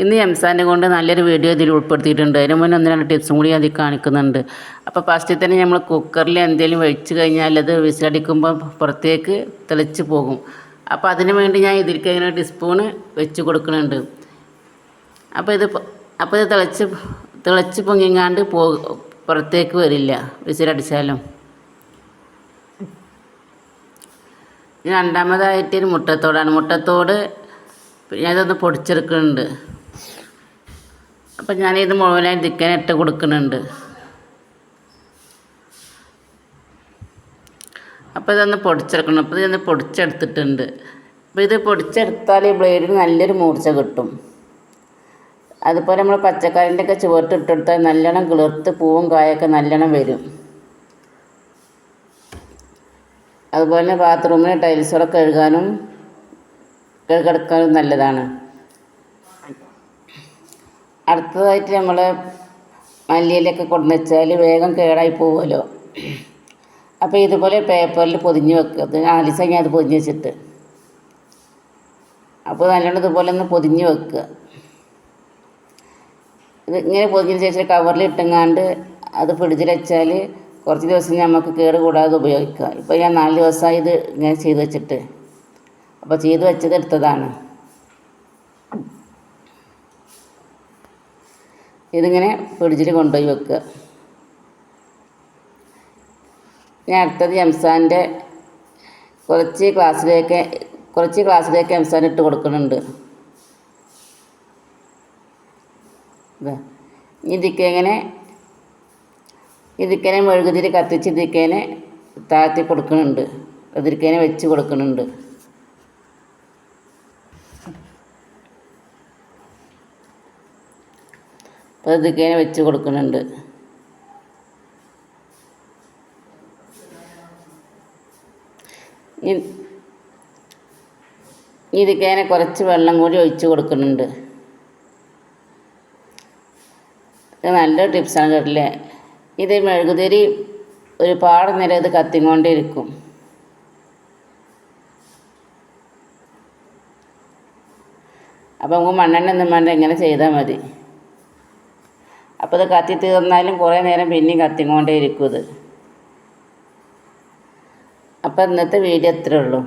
ഇന്ന് എംസാന്റെ കൊണ്ട് നല്ലൊരു വീഡിയോ ഇതിൽ ഉൾപ്പെടുത്തിയിട്ടുണ്ട്. അതിന് മുന്നേ ഒന്ന് രണ്ട് ടിപ്സും കൂടി അതിൽ കാണിക്കുന്നുണ്ട്. അപ്പോൾ ഫസ്റ്റിൽ തന്നെ നമ്മൾ കുക്കറിൽ എന്തെങ്കിലും വെച്ച് കഴിഞ്ഞാൽ അത് വിസിലടിക്കുമ്പോൾ പുറത്തേക്ക് തെളിച്ച് പോകും. അപ്പോൾ അതിന് വേണ്ടി ഞാൻ ഇതിലേക്ക് ഇങ്ങനെ ടീസ്പൂണ് വെച്ച് കൊടുക്കുന്നുണ്ട്. അപ്പോൾ ഇത് അപ്പോൾ ഇത് തിളച്ച് തിളച്ച് പൊങ്ങിങ്ങാണ്ട് പോ പുറത്തേക്ക് വരില്ല വിസിലടിച്ചാലും. രണ്ടാമതായിട്ട് ഒരു മുട്ടത്തോടാണ്. മുട്ടത്തോട് ഞാനിതൊന്ന് പൊടിച്ചെടുക്കുന്നുണ്ട്. അപ്പം ഞാനിത് മുഴുവനായി ചിക്കൻ ഇട്ട് കൊടുക്കുന്നുണ്ട്. അപ്പോൾ ഇതൊന്ന് പൊടിച്ചെടുക്കണം. അപ്പോൾ ഇതൊന്ന് പൊടിച്ചെടുത്തിട്ടുണ്ട്. അപ്പോൾ ഇത് പൊടിച്ചെടുത്താൽ ഈ ബ്ലേഡിന് നല്ലൊരു മൂർച്ച കിട്ടും. അതുപോലെ നമ്മൾ പച്ചക്കറിന്റെ ഒക്കെ ചുവട്ട് ഇട്ടെടുത്താൽ നല്ലോണം കിളിർത്ത് പൂവും കായൊക്കെ നല്ലോണം വരും. അതുപോലെ തന്നെ ബാത്റൂമിന് ടൈൽസുകളൊക്കെ കഴുകാനും കഴുകെടുക്കാനും നല്ലതാണ്. അടുത്തതായിട്ട് നമ്മൾ മല്ലിയിലൊക്കെ കൊണ്ടു വെച്ചാൽ വേഗം കേടായി പോകുമല്ലോ അപ്പോൾ ഇതുപോലെ പേപ്പറിൽ പൊതിഞ്ഞ് വെക്കുക നാല് ദിവസം ഞാൻ അത് പൊതിഞ്ഞ് വെച്ചിട്ട്. അപ്പോൾ നല്ലോണം ഇതുപോലെ ഒന്ന് പൊതിഞ്ഞ് വെക്കുക ഇത് ഇങ്ങനെ പൊതിഞ്ഞതിന് ശേഷം കവറിൽ ഇട്ടെങ്ങാണ്ട് അത് ഫ്രിഡ്ജിൽ വെച്ചാൽ കുറച്ച് ദിവസം നമുക്ക് കേട് കൂടാതെ ഉപയോഗിക്കാം. ഇപ്പോൾ ഞാൻ നാല് ദിവസമായി ഇത് ഇങ്ങനെ ചെയ്ത് വെച്ചിട്ട്. അപ്പോൾ ചെയ്ത് വെച്ചത് എടുത്തതാണ്. ഇതിങ്ങനെ ഫ്രിഡ്ജിൽ കൊണ്ടുപോയി വെക്കുക. ഞാൻ അടുത്തത് എംസാന്റെ കുറച്ച് ക്ലാസ്സിലേക്ക് കുറച്ച് ക്ലാസ്സിലേക്ക് എംസാൻ ഇട്ട് കൊടുക്കുന്നുണ്ട്. ഇതാ ഇതിക്ക് ഇങ്ങനെ ഇതിക്കനെ മെഴുകുതിരി കത്തിച്ച് ഇതിക്കേനെ താഴ്ത്തി കൊടുക്കുന്നുണ്ട്. അതിരിക്കനെ വെച്ച് കൊടുക്കുന്നുണ്ട്. ഇതിക്കേനെ വെച്ച് കൊടുക്കുന്നുണ്ട്. ഇതിക്കേനെ കുറച്ച് വെള്ളം കൂടി ഒഴിച്ച് കൊടുക്കുന്നുണ്ട്. ഇത് നല്ലൊരു ടിപ്സാണ് കേട്ടില്ലേ? ഇത് മെഴുകുതിരി ഒരുപാട് നേരം ഇത് കത്തിക്കൊണ്ടിരിക്കും. അപ്പോൾ നമുക്ക് മണ്ണെണ്ണ ഒന്നും വേണ്ട ഇങ്ങനെ ചെയ്താൽ മതി. അപ്പോൾ ഇത് കത്തി തീർന്നാലും കുറേ നേരം പിന്നെയും കത്തിക്കൊണ്ടേ ഇരിക്കും ഇത്. അപ്പോൾ ഇന്നത്തെ വീഡിയോ ഇത്രേ ഉള്ളൂ.